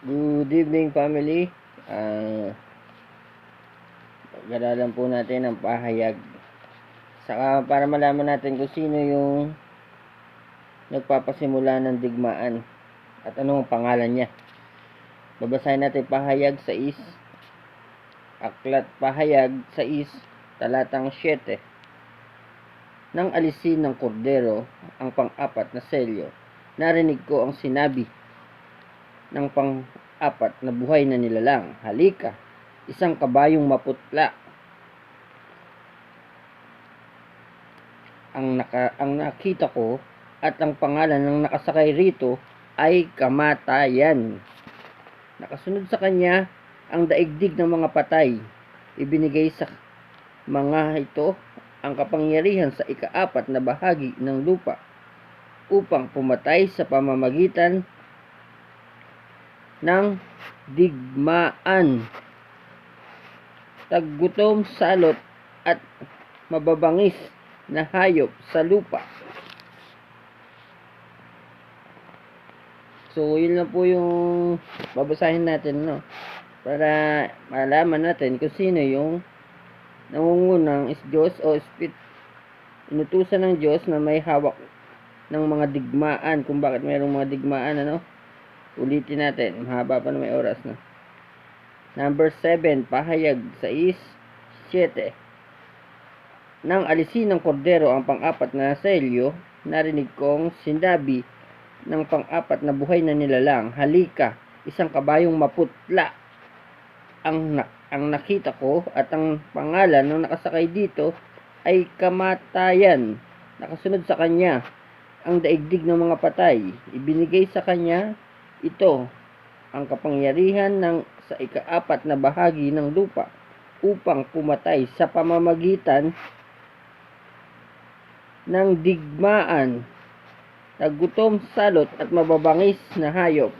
Good evening family. Ah, pag-aralan po natin ang pahayag. Saka para malaman natin kung sino yung nagpapasimula ng digmaan at ano ang pangalan niya. Babasahin natin pahayag sa is Aklat pahayag sa is talatang 7. Nang alisin ng kordero ang pang-apat na selyo, narinig ko ang sinabi ng pang-apat na buhay na nilalang. Halika, isang kabayong maputla. Ang, naka, ang nakita ko at ang pangalan ng nakasakay rito ay kamatayan. Nakasunod sa kanya ang daigdig ng mga patay. Ibinigay sa mga ito ang kapangyarihan sa ikaapat na bahagi ng lupa upang pumatay sa pamamagitan ng digmaan, taggutom, salot, at mababangis na hayop sa lupa. So, yun lang po yung babasahin natin, no? Para malaman natin kung sino yung nangungunang is Diyos o Spirit. Inutusan ng Diyos na may hawak ng mga digmaan. Kung bakit mayroong mga digmaan, ano? Ulitin natin. Mahaba pa na may oras na. Number 7, pahayag sa is 7. Nang alisin ng kordero ang pang-apat na selyo, narinig kong sinabi ng pang-apat na buhay na nilalang, halika, isang kabayong maputla ang, na- ang nakita ko at ang pangalan ng nakasakay dito ay kamatayan. Nakasunod sa kanya ang daigdig ng mga patay. Ibinigay sa kanya ito ang kapangyarihan ng sa ikaapat na bahagi ng lupa upang pumatay sa pamamagitan ng digmaan, tagutom, salot at mababangis na hayop